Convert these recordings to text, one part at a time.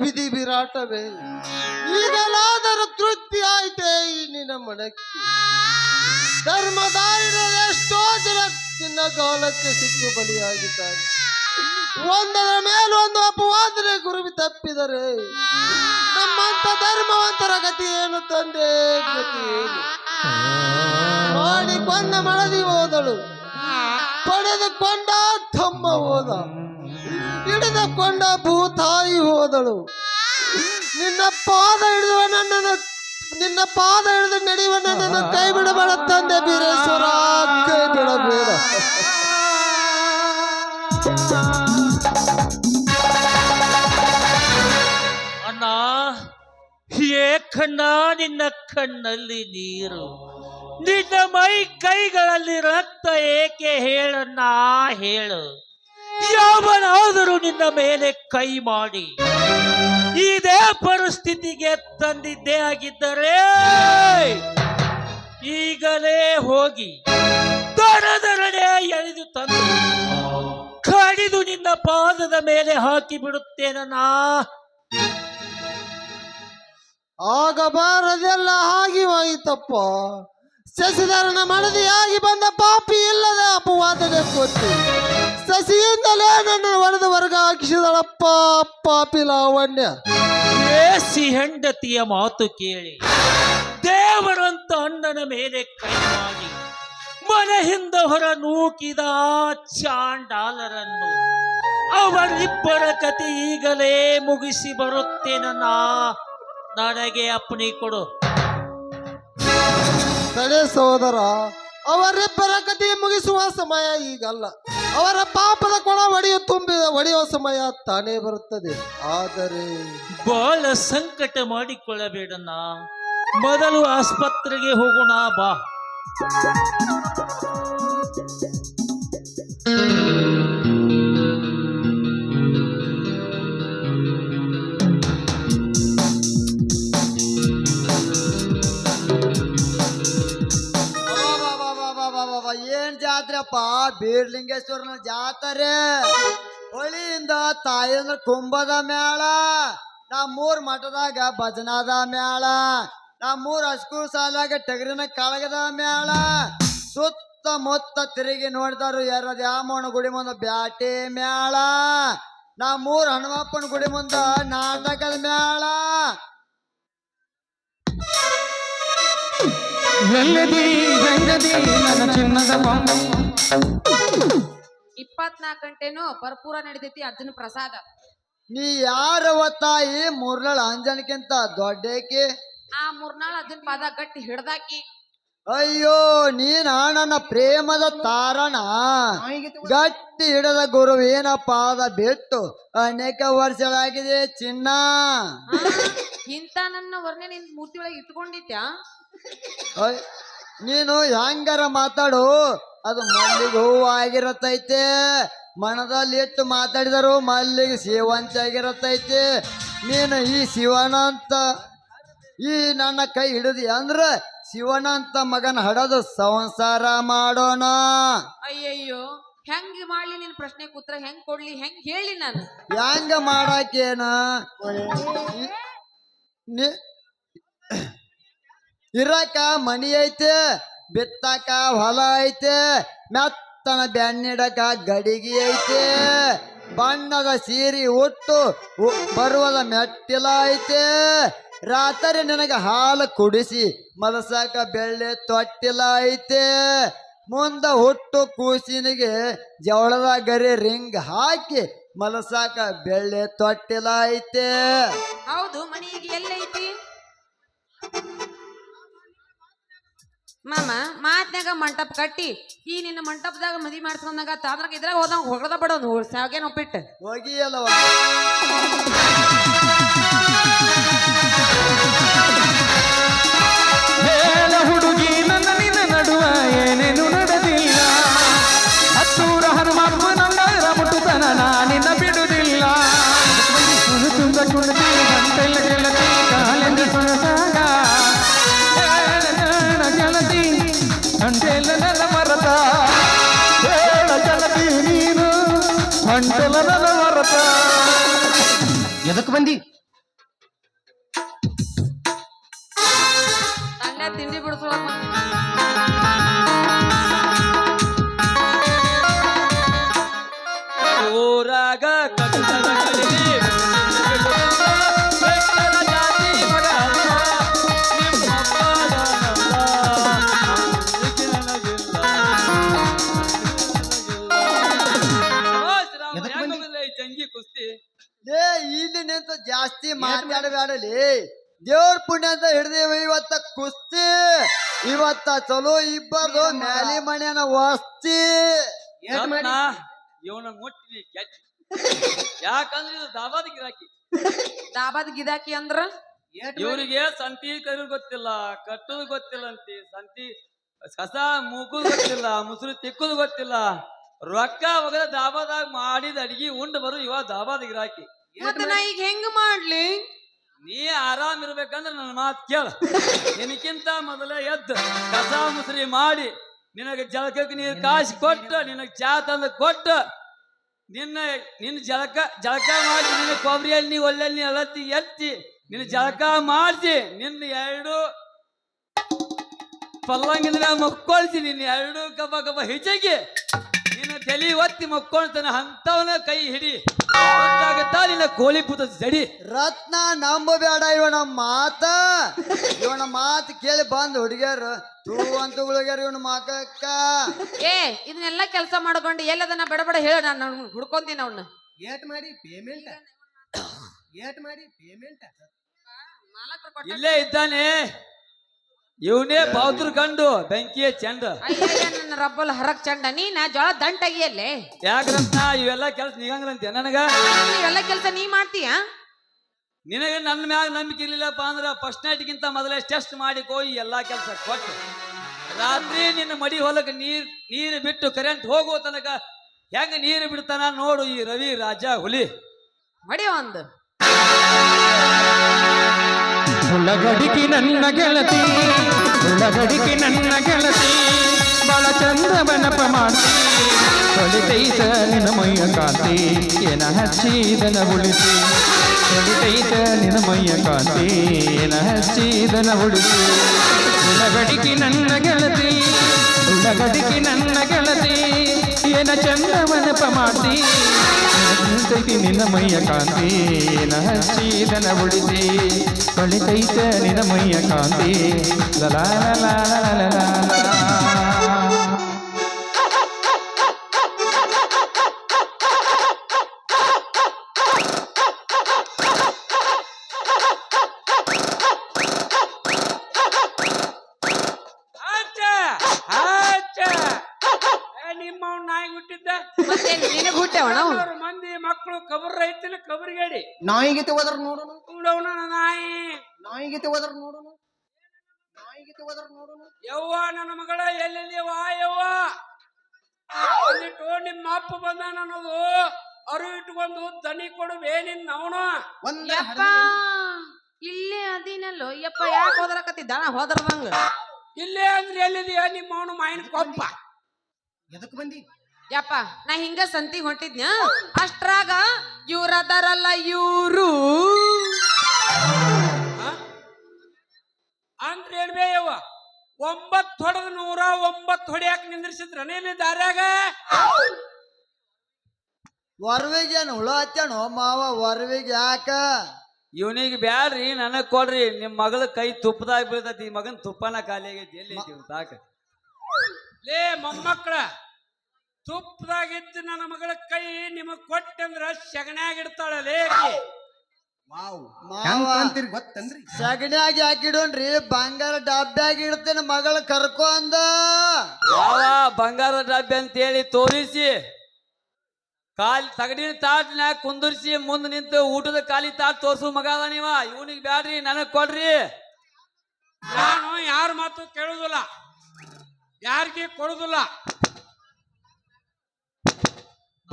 ಬಿದಿ ಬಿರಾಟವೇ? ಈಗಲಾದರೂ ತೃಪ್ತಿ ಆಯ್ತೆ ನಿನ್ನ ಮನಕ್ಕೆ ಧರ್ಮದಾರಿನ ಎಷ್ಟೋ ಜನ ನಿನ್ನ ಕಾಲಕ್ಕೆ ಸಿಕ್ಕು ಬಲಿಯಾಗಿದ್ದಾರೆ. ಒಂದರ ಮೇಲೆ ಒಂದು ಅಪವಾದರೆ ಗುರುವಿ ತಪ್ಪಿದರೆ ನಮ್ಮಂತ ಧರ್ಮವಂತರ ಗತಿ ಏನು ತಂದೆ? ಗತಿ ಏನು? ಮಾಡಿಕೊಂಡ ಮಳದಿ ಹೋದಳು, ಪಡೆದುಕೊಂಡ ತಮ್ಮ ಹೋದ. ಹಿಡಿದುಕೊಂಡ ಭೂತಾಯಿ ಹೋದಳು. ನಿನ್ನ ಪಾದ ಹಿಡಿದುವ ನನ್ನನ್ನು, ನಿನ್ನ ಪಾದ ಹಿಡಿದು ನಡೆಯುವ ನನ್ನನ್ನು ಕೈ ಬಿಡಬೇಡ ತಂದೆ ಬೀರೇಶ್ವರ, ಕೈ ಬಿಡಬೇಡ. ಅಣ್ಣ ಕಣ್ಣ, ನಿನ್ನ ಕಣ್ಣಲ್ಲಿ ನೀರು. ನಿನ್ನ ಮೈ ಕೈಗಳಲ್ಲಿ ರಕ್ತ ಏಕೆ ಹೇಳಣ್ಣ, ಹೇಳು. ಯಾವನಾದರೂ ನಿನ್ನ ಮೇಲೆ ಕೈ ಮಾಡಿ. ಇದೇ ಪರಿಸ್ಥಿತಿಗೆ ತಂದಿದ್ದೇ ಆಗಿದ್ದರೆ ಈಗಲೇ ಹೋಗಿ ದರದರಡೆ ಎಳೆದು ತಂದು ಕಡಿದು ನಿನ್ನ ಪಾದದ ಮೇಲೆ ಹಾಕಿ ಬಿಡುತ್ತೇನಣ್ಣ ಆಗಬಾರದೆಲ್ಲ ಆಗಿ ಹೋಯಿತಪ್ಪ. ಶಶಿಧರನ ಮನದಿಯಾಗಿ ಬಂದ ಪಾಪಿ ಇಲ್ಲದ ಅಪವಾದದ ಕೊಟ್ಟು. ಶಶಿಯಿಂದಲೇ ನನ್ನ ಒಡೆದು ವರ್ಗ ಹಾಕಿಸಿದಳಪ್ಪ ಪಾಪಿ ಲಾವಣ್ಯ. ಸಿ ಹೆಂಡತಿಯ ಮಾತು ಕೇಳಿ ದೇವರಂತ ಅಣ್ಣನ ಮೇಲೆ ಕೈ ಮಾಡಿ ಮನೆಯಿಂದ ಹೊರ ನೂಕಿದ ಚಾಂಡಾಲರನ್ನು ಅವರಿಬ್ಬರ ಕತೆ ಈಗಲೇ ಮುಗಿಸಿ ಬರುತ್ತೇನ ನನಗೆ ಅಪ್ಪಣೆ ಕೊಡು. ತಡೆ ಸೋದರ ಅವರಿಬ್ಬರ ಕತೆ ಮುಗಿಸುವ ಸಮಯ ಈಗಲ್ಲ. ಅವರ ಪಾಪದ ಕೊಣ ಒಡೆಯು ತುಂಬಿದ ಒಡೆಯುವ ಸಮಯ ತಾನೇ ಬರುತ್ತದೆ. ಆದರೆ ಬಹಳ ಸಂಕಟ ಮಾಡಿಕೊಳ್ಳಬೇಡಣ್ಣ. ಮೊದಲು ಆಸ್ಪತ್ರೆಗೆ ಹೋಗೋಣ ಬಾ. ಏನ್ ಜಾತ್ರೆಪ್ಪ ಬೀರ್ಲಿಂಗೇಶ್ವರನ ಜಾತ್ರೆ. ಹೊಳಿಯಿಂದ ತಾಯಂದ್ರ ಕುಂಭದ ಮೇಳ, ನಮ್ಮೂರ್ ಮಠದಾಗ ಭಜನಾದ ಮೇಳ, ನಮ್ಮೂರ್ ಅಸ್ಕು ಸಾಲಾಗ ಟಗರಿನ ಕಳಗದ ಮೇಳ. ಸುತ್ತಮುತ್ತ ತಿರುಗಿ ನೋಡಿದಾರು ಯಾರ ದ್ಯಾಮೋಣ ಗುಡಿ ಮುಂದ ಬ್ಯಾಟಿ ಮೇಳ, ನಮ್ಮೂರ್ ಹನುಮಪ್ಪನ ಗುಡಿ ಮುಂದ ನಾಟಕದ ಮೇಳ. ನನ್ನ ಚಿನ್ನದ ಇಪ್ಪತ್ನಾಲ್ಕು ಗಂಟೆನೂ ಭರ್ಪೂರ ನಡಿತೈತಿ ಅರ್ಜುನ ಪ್ರಸಾದ. ನೀ ಯಾರವ ತಾಯಿ ಮುರ್ಲಳ ಅಂಜನಕ್ಕಿಂತ ದೊಡ್ಡೇಕೆ? ಆ ಮೂರ್ನಾಳ್ ಅಜ್ಜನ ಪಾದ ಗಟ್ಟಿ ಹಿಡ್ದಾಕಿ. ಅಯ್ಯೋ ನೀನ ನನ್ನ ಪ್ರೇಮದ ತಾರಣ ಗಟ್ಟಿ ಹಿಡದ ಗುರುವಿನ ಪಾದ ಬಿಟ್ಟು ಅನೇಕ ವರ್ಷಗಳಾಗಿದೆ ಚಿನ್ನ. ಇಂಥ ನನ್ನ ವರ್ಣೆ ನಿನ್ ಮೂರ್ತಿ ಒಳಗೆ ಇಟ್ಕೊಂಡಿದ್ಯಾ? ನೀನು ಹೆಂಗಾರ ಮಾತಾಡು? ಅದು ಮಲ್ಲಿಗೆ ಹೂವು ಆಗಿರತೈತೆ. ಮನದಲ್ಲಿ ಇಟ್ಟು ಮಾತಾಡಿದರು ಮಲ್ಲಿಗೆ ಸೇವಂತ ಆಗಿರತೈತೆ. ನೀನು ಈ ಶಿವನ ಅಂತ ಈ ನನ್ನ ಕೈ ಹಿಡಿದಿ ಅಂದ್ರ ಶಿವನ ಅಂತ ಮಗನ ಹಡದು ಸಂಸಾರ ಮಾಡೋಣ. ಅಯ್ಯಯ್ಯೋ ಹೆಂಗ್ ಮಾಡ್ಲಿ ನಿನ್ ಪ್ರಶ್ನೆ ಕೂತ್ರ ಹೆಂಗ್ ಕೊಡ್ಲಿ? ಹೆಂಗ್ ಹೇಳಿ ನಾನು? ಹೆಂಗ ಮಾಡಕೇನ? ನಿ- ಇರಾಕ ಮನಿ ಐತೆ, ಬಿತ್ತಾಕ ಹೊಲ ಐತೆ, ಮೆತ್ತನ ಬೆನ್ನಿಡಕ ಗಡಿಗೆ ಐತೆ, ಬಣ್ಣದ ಸೀರೆ ಉಟ್ಟು ಬರುವದ ಮೆಟ್ಟಿಲ ಐತೆ. ರಾತ್ರಿ ನಿನಗೆ ಹಾಲು ಕುಡಿಸಿ, ಮಲಸಾಕ ಬೆಳ್ಳೆ ತೊಟ್ಟಿಲ ಐತೆ. ಮುಂದ ಹುಟ್ಟು ಕೂಸಿನಿಗೆ ಜವಳದ ಗರಿ ರಿಂಗ್ ಹಾಕಿ, ಮಲಸಾಕ ಬೆಳ್ಳೆ ತೊಟ್ಟಿಲ ಐತೆ. ಹೌದು, ಮನೆಗೆ ಎಲ್ಲೈತಿ? ಮಾಮ, ಮಾತ್ನ್ಯಾಗ ಮಂಟಪ ಕಟ್ಟಿ, ಈ ನಿನ್ನ ಮಂಟಪದಾಗ ಮದಿ ಮಾಡ್ಸ್ಕೊಂಡಾಗ ತಾದ್ರಾಗ ಇದ್ರಾಗ ಹೋದಂಗ ಹೊಗದ ಬಿಡೋನು ಸಾವ್ಗೇನ್ ಒಪ್ಪಿಟ್ಟು ಹೋಗಿಯಲ್ಲವ ಹೇಳ ಪಾಪ. ಎದಕ್ ಬಂದಿ? ತಿಂಡಿ ಬಿಡಿಸೋಣ ಲೇ ಇಲ್ಲಿ ನಿಂತ ಜಾಸ್ತಿ ಮಾತಾಡಬೇಡಲಿ. ದೇವ್ರ ಪುಣ್ಯ ಅಂತ ಹಿಡ್ದೇವಿ ಇವತ್ತ ಕುಸ್ತಿ. ಇವತ್ತ ಚಲೋ ಇಬ್ಬರು ಮ್ಯಾಲಿ ಮನೆಯನ್ನ ವಸ್ತಿ. ಇವನ ಮುಟ್ಟಿ ಯಾಕಂದ್ರೆ ಇದು ದಾಬಾದ ಗಿರಾಕಿ. ದಾಬಾದ್ ಗಿದಾಕಿ ಅಂದ್ರ? ಇವರಿಗೆ ಸಂತಿ ಕರು ಗೊತ್ತಿಲ್ಲ ಕಟ್ಟೋದು ಗೊತ್ತಿಲ್ಲ ಅಂತಿ. ಸಂತಿ ಕಸ ಮೂಗುದು ಗೊತ್ತಿಲ್ಲ ಮುಸುರು ತಿಕ್ಕುದು ಗೊತ್ತಿಲ್ಲ. ರೊಕ್ಕ ಒಗದ ದಾಬಾದಾಗ ಮಾಡಿದ ಅಡಿಗೆ ಉಂಡು ಬರು ಇವ ದಾಬಾದ ಗಿರಾಕಿ ಮತ್ತೆ ನಾ ಈಗ ಹೆಂಗ್ ಮಾಡ್ಲಿ? ನೀ ಆರಾಮ್ ಇರ್ಬೇಕಂದ್ರ ನನ್ನ ಮಾತು ಕೇಳ. ನಿನಕ್ಕಿಂತ ಮೊದಲೇ ಎದ್ದು ಕಸ ಮುಸರಿ ಮಾಡಿ ನಿನಗೆ ಜಳಕಕ್ಕೆ ನೀರು ಕಾಸಿ ಕೊಟ್ಟು ನಿನಗೆ ಚಾ ತಂದು ಕೊಟ್ಟು. ನಿನ್ನ ನಿನ್ನ ಜಳಕ ಜಳಕ ಮಾಡಿ ನಿನ್ನ ಕೊಬ್ಬರಿ ಎಣ್ಣೆ ಒಳ್ಳೆಣ್ಣೆ ಅಲತ್ತಿ ಎತ್ತಿ ನಿನ್ನ ಜಳಕ ಮಾಡಿಸಿ ನಿನ್ನ ಎರಡು ಪಲ್ಲಂಗಿದ್ರೆ ಮಕ್ಕೊಳ್ಸಿ ನಿನ್ನ ಎರಡು ಕಬ್ಬ ಕಬ್ಬ ನಿನ್ನ ತಲೆ ಒತ್ತಿ ಮಕ್ಕೊಳ್ತಾನೆ ಅಂತವನ ಕೈ ಹಿಡಿ ಗೊತ್ತಾಗತ್ತಾ ನಿನ್ನ ಕೋಳಿ ಪೂತ ಜಡಿ. ರತ್ನ ನಂಬಬೇಡ ಇವನ ಮಾತ. ಇವನ ಮಾತು ಕೇಳಿ ಬಂದ್ ಹುಡುಗಿಯರು ತೂ ಅಂತ ಹುಡುಗಿಯರು ಇವನ ಮಗಕ್ಕ ಏ ಇದನ್ನೆಲ್ಲ ಕೆಲಸ ಮಾಡ್ಕೊಂಡು ಎಲ್ಲದನ್ನ ಬಡ ಬಡ ಹೇಳ ನಾನು ಹುಡ್ಕೊಂತೀನಿ ಅವ್ನ. ಏಟ್ ಮಾಡಿ ಪೇಮೆಂಟ್ ಏಟ್ ಮಾಡಿ ಪೇಮೆಂಟ್ ಇಲ್ಲೇ ಇದ್ದಾನೆ. ಇವನೇ ಬೌದ್ರ ಗಂಡು ಬೆಂಕಿಯ ಚೆಂಡ. ನನ್ನ ರಬ್ಬಲ್ ಹರಕ್ ಚಂಡ ನೀನ ಜೋಳ ದಂಟಗಿಯಲ್ಲೇ ಯಾಕ್ರಂತ ಇವೆಲ್ಲ ಕೆಲಸ ನೀಗಂಗ್ರಂತೆ ನನಗ? ಇವೆಲ್ಲ ಕೆಲಸ ನೀ ಮಾಡ್ತೀಯ? ನಿನಗೆ ನನ್ನ ಮ್ಯಾಗ ನಂಬಿಕೆ ಇರ್ಲಿಲ್ಲಪ್ಪ ಅಂದ್ರ ಫಸ್ಟ್ ನೈಟ್ಗಿಂತ ಮೊದಲೇ ಟೆಸ್ಟ್ ಮಾಡಿ ಹೋಗಿ ಎಲ್ಲಾ ಕೆಲಸ ಕೊಟ್ಟು. ರಾತ್ರಿ ನಿನ್ನ ಮಡಿ ಹೊಲಕ್ಕೆ ನೀರ್ ನೀರು ಬಿಟ್ಟು ಕರೆಂಟ್ ಹೋಗೋ ತನಕ ಹೆಂಗ ನೀರು ಬಿಡ್ತಾನ ನೋಡು ಈ ರವಿ ರಾಜ ಹುಲಿ. ಮಡಿ ಒಂದು. ಉಳ್ಳಗಡಿಗೆ ನನ್ನ ಗೆಳತಿ ಉಳ್ಳಗಡಿಗೆ ನನ್ನ ಗೆಳತಿ, ಬಾಳ ಚಂದವನಪ ಮಾಡ್ತಿ ಹೊಳಿತೈತ ಮೈಯ ಕಾಂತಿ, ಏನ ಹಚ್ಚಿದನ ಉಳಿಸಿ. ಹೊಳಿತೈತ ಮೈಯ ಕಾಂತಿ, ಏನ ಹಚ್ಚಿದನ ಉಳಿಸಿ. ಉಳ್ಳಗಡಿಗೆ ನನ್ನ ಗೆಳತಿ ಉಳ್ಳಗಡಿಗೆ ನನ್ನ ಗೆಳತಿ ಏನ ಚಂದ್ರವನ ಮಾಡ್ತಿ ಹೊಳಿತೈತಿ ನಿನ್ನ ಮೈಯ ಕಾಂತಿ, ಏನ ಉಳಿದಿ ಹೊಳಿತೈತ ನಿನ್ನ ಮೈಯ ಕಾಂತಿ ಲಲಾ ಲಲಾ ಲಲಾ. ಹುಟ್ಟಿದ್ದ? ಮತ್ತೆ ನಿನಗ್ ಹುಟ್ಟೆವಣ ಮಂದಿ ಮಕ್ಕಳು ಕಬರ್ ರೈತನ ಹೇಳಿ ನಾಯಿಗೀತೆ ಹೋದ್ರ ನೋಡೋಣ. ಕೂಡವನ ನಾಯಿ. ನಾಯಿಗೀತೆ ಹೋದ್ರ ನೋಡೋಣ. ನಾಯಿಗೀತೆ ಹೋದ್ರ ನೋಡೋಣ. ಯವ್ವ ನನ್ನ ಮಗಳ ಎಲ್ಲೆಲ್ಲಿ ವಾ ಯವ್ವ. ಅಂದಿಟ್ಟು ನಿಮ್ಮ ಅಪ್ಪ ಬಂದ ಅನ್ನೋದು ಅರು ಇಟ್ಕೊಂಡು ದನಿ ಕೊಡುವೆ ನಿನ್ನ ಅವನು. ಒಂದ ಯಪ್ಪ ಇಲ್ಲೇ ಅದಿನಲ್ಲೋ. ಯಪ್ಪ ಯಾಕೆ ಹೋದ್ರಕತ್ತಿದ್ದ? ಹೋದ್ರದಂಗ ಇಲ್ಲೇ ಅಂದ್ರೆ ಎಲ್ಲಿದೆಯಾ ನಿಮ್ಮ ಅವನು ಮಾಯಿನ ಕೊಪ್ಪ? ಎದಕ್ ಬಂದಿ? ಯಪ್ಪ ನಾ ಹಿಂಗ ಸಂತಿ ಹೊಂಟಿದ್ನ ಅಷ್ಟ್ರಾಗ ಇವ್ರದಾರಲ್ಲ ಇವ್ರು. ಅಂದ್ರೆ ಹೇಳ್ಬೇ ಯವ್ವ ಒಂಬತ್ತು ಹೊಡೆದ ನೂರ ಒಂಬತ್ತು ಹೊಡಿಯಾಕ ನಿಂದ್ರಿಸಿದ್ರ ನೀನು ದಾರ್ಯಾಗ? ವರ್ವಿಗೆ ಏನು ಹುಳ ಹತ್ಯಾನೋ ಮಾವ ಹೊರವಿಗೆ ಯಾಕ? ಇವನಿಗೆ ಬ್ಯಾಡ್ರಿ ನನಗ್ ಕೊಡ್ರಿ ನಿಮ್ ಮಗಳ ಕೈ ತುಪ್ಪದಾಗ ಬೀಳ್ತೈತಿ ಈ ಮಗನ್ ತುಪ್ಪನ ಖಾಲಿ ಆಗೈತಿ ಎಲ್ಲಿ ಸಾಕ? ತಾಕ ಲೇ ಮೊಮ್ಮಕ್ಕಳ ತುಪ್ಪದಾಗಿದ್ದು ನನ್ನ ಮಗಳ ಕೈ ನಿಮಗ್ ಕೊಟ್ಟಂದ್ರ ಶಗನ್ಯಾಗ ಇಡ್ತಾಳಲೇ ಮಾವ. ಅಂತೀರಿ ಗೊತ್ತನ್ರಿ ಸಗಣಿಯಾಗಿ ಹಾಕಿಡೋನ್ರಿ ಬಂಗಾರ ಡಬ್ಬ್ಯಾಗ ಇಡ್ತೇನೆ ಮಗಳ ಕರ್ಕೊಂಡ ಯಾವ ಬಂಗಾರ ಡಬ್ಬಿ ಅಂತ ಹೇಳಿ ತೋರಿಸಿ. ಕಾಲ್ ತಗಡಿನ ತಾಟ್ನ್ಯಾಗ ಕುಂದರ್ಸಿ ಮುಂದ್ ನಿಂತು ಊಟದ ಕಾಲಿ ತಾಟ್ ತೋರ್ಸು ಮಗ ಅದ ನೀವ. ಇವನಿಗೆ ಬ್ಯಾಡ್ರಿ ನನಗ್ ಕೊಡ್ರಿ. ನಾನು ಯಾರ ಮಾತು ಕೇಳುದಿಲ್ಲ. ಯಾರಿಗೆ ಕೊಡುದಿಲ್ಲ.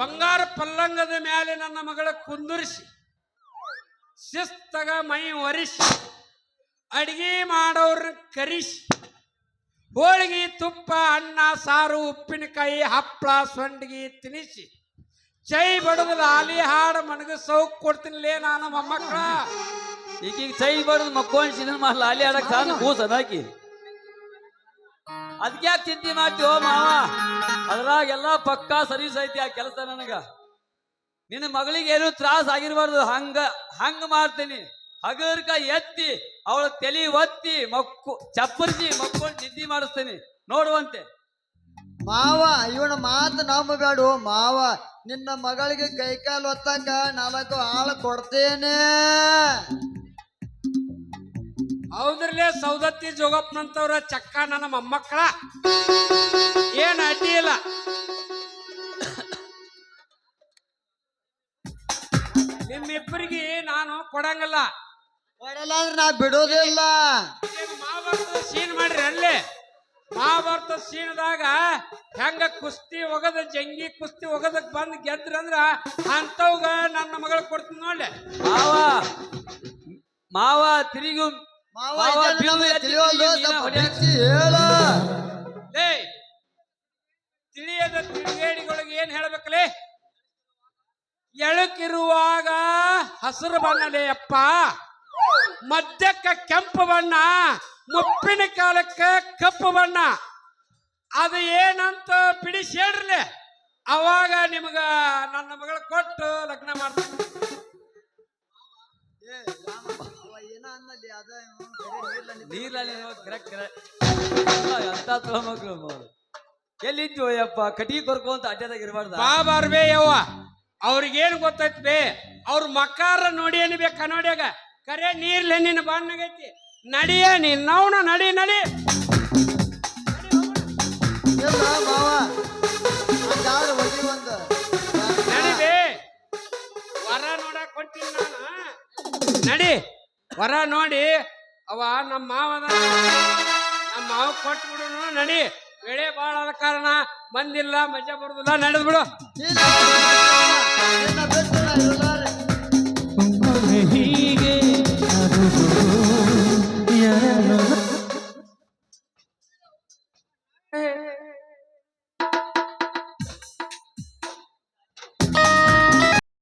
ಬಂಗಾರ ಪಲ್ಲಂಗದ ಮೇಲೆ ನನ್ನ ಮಗಳ ಕುಂದುರಿಸಿ, ಶಿಸ್ತಗ ಮೈ ಒರಿಸಿ, ಅಡಿಗೆ ಮಾಡೋರ್ನ ಕರಿಸಿ, ಹೋಳಿಗೆ, ತುಪ್ಪ, ಅನ್ನ, ಸಾರು, ಉಪ್ಪಿನಕಾಯಿ ಹಪ್ಪಳ ಸೊಂಡಿಗೆ ತಿನಿಸಿ, ಚೈ ಬಡದು ಲಾಲಿ ಹಾಡು ಮನಗ ಸೌಕ್ ಕೊಡ್ತೀನಿಲೇ ನಾನು ಮೊಮ್ಮಕ್ಕಳ. ಈಗೀಗ ಚೈ ಬಡದು ಮಕ್ಕೊಂಡ್ ಸಿನಿಮಾ ಲಾಲಿ ಹಾಡಕ್ಕೆ ಸಾನು ಕೂಸ ಅದಾಕಿ. ಅದಕ್ಕೆ ಯಾಕೆ ಚಿಂತೆ ಮಾಡ್ತೀವೋ ಮಾವ? ಅದ್ರಾಗೆಲ್ಲ ಪಕ್ಕಾ ಸರ್ವಿಸ್ ಐತಿ ಆ ಕೆಲಸ ನನಗ. ನಿನ್ನ ಮಗಳಿಗೆ ಏನು ತ್ರಾಸ ಆಗಿರ್ಬಾರ್ದು. ಹಂಗ ಹಂಗ ಮಾಡ್ತೀನಿ. ಹಗರ್ಕ ಎತ್ತಿ, ಅವಳ ತಲೆ ಒತ್ತಿ, ಮಕ್ಕು, ಚಪ್ಪರಿಸಿ, ಮಕ್ಕೊಂಡು ನಿದ್ದೆ ಮಾಡಿಸ್ತೀನಿ. ನೋಡುವಂತೆ. ಮಾವ, ಇವನ ಮಾತು ನಂಬಬೇಡು. ಮಾವ, ನಿನ್ನ ಮಗಳಿಗೆ ಕೈಕಾಲು ಒತ್ತಂಗ ನಾಲ್ಕು ಆಳು ಕೊಡ್ತೇನೆ. ಹೌದ್ರಲ್ಲೇ ಸೌದತ್ತಿ ಜೋಗಪ್ಪನಂತವ್ರ ಚಕ್ಕ ನನ್ನ ಮೊಮ್ಮಕ್ಕಳ? ಏನ್ ಅಡ್ಡಿ ಇಲ್ಲ. ನಿಮ್ಮಿಬ್ಬರಿಗೆ ನಾನು ಕೊಡಂಗಲ್ಲ. ಕೊಡಲ್ಲ ಅಂದ್ರೆ ನಾ ಬಿಡೋದಿಲ್ಲ ಇಲ್ಲ. ಮಹಾಭಾರತದ ಸೀನ್ ಮಾಡ್ರಿ ಅಲ್ಲಿ. ಮಹಾಭಾರತ ಸೀನ್ದಾಗ ಹೆಂಗ ಕುಸ್ತಿ ಒಗದ ಜಂಗಿ ಕುಸ್ತಿ ಒಗದಕ್ ಬಂದ್ ಗೆದ್ರಂದ್ರ ಅಂತವ್ಗ ನನ್ನ ಮಗಳು ಕೊಡ್ತೀನಿ ನೋಡ್ಲೆ. ಮಾವ ಮಾವ ತಿರುಗು ತಿಳಿಯೋದು ತಿರುಗೇಡಿಗಳಿಗೆ ಏನ್ ಹೇಳ್ಬೇಕಲೇ? ಎಳಕಿರುವಾಗ ಹಸಿರು ಬಣ್ಣಲೇ ಅಪ್ಪ. ಮಧ್ಯಕ್ಕ ಕೆಂಪು ಬಣ್ಣ ಮುಪ್ಪಿನ ಕಾಲಕ್ಕ ಕಪ್ಪು ಬಣ್ಣ. ಅದು ಏನಂತ ಬಿಡಿಸಿ ಹೇಳ್ರಲೆ. ಅವಾಗ ನಿಮಗ ನನ್ನ ಮಗಳ ಕೊಟ್ಟು ಲಗ್ನ ಮಾಡ್ತೀನಿ. ನೀರಲ್ಲಿ ಎಂತ ಮಕ್ಕಳು ಮಗಳು ಎಲ್ಲಿದ್ದು ಯಪ್ಪ ಕಟಿಗೆ ಕೊರ್ಕೊಂತ ಅಡ್ಡದಾಗ ಇರಬಾರ್ದ? ಬಾ ಬಾರ್ಬೇ ಯವ್ವ ಅವ್ರಿಗೇನು ಗೊತ್ತೈತ್ ಬೇ? ಅವ್ರ ಮಕ್ಕಾರ ನೋಡಿ ಏನ್ ಬೇಕ ನೋಡ್ಯಾಗ ಕರೆ ನೀರ್ಲೆ ನಿನ್ನ ಬಣ್ಣಗೈತಿ ನಡಿಯ ನೀನ್ ನವನ ನಡಿ ನಡಿ. ನಡಿ ಬೇ. ವರ ನೋಡಕ್ ಹೊಂಟೀನಿ ನಾನು ನಡಿ. ವರ ನೋಡಿ ಅವ ನಮ್ಮ ಮಾವನ ನಮ್ಮ ಮಾವ ಕೊಟ್ಬಿಡು ನಡಿ ಬೆಳೆ ಬಾಳ ಆದ ಕಾರಣ ಬಂದಿಲ್ಲ ಮಜಾ ಬರುದಿಲ್ಲ ನಡೆದ್ಬಿಡು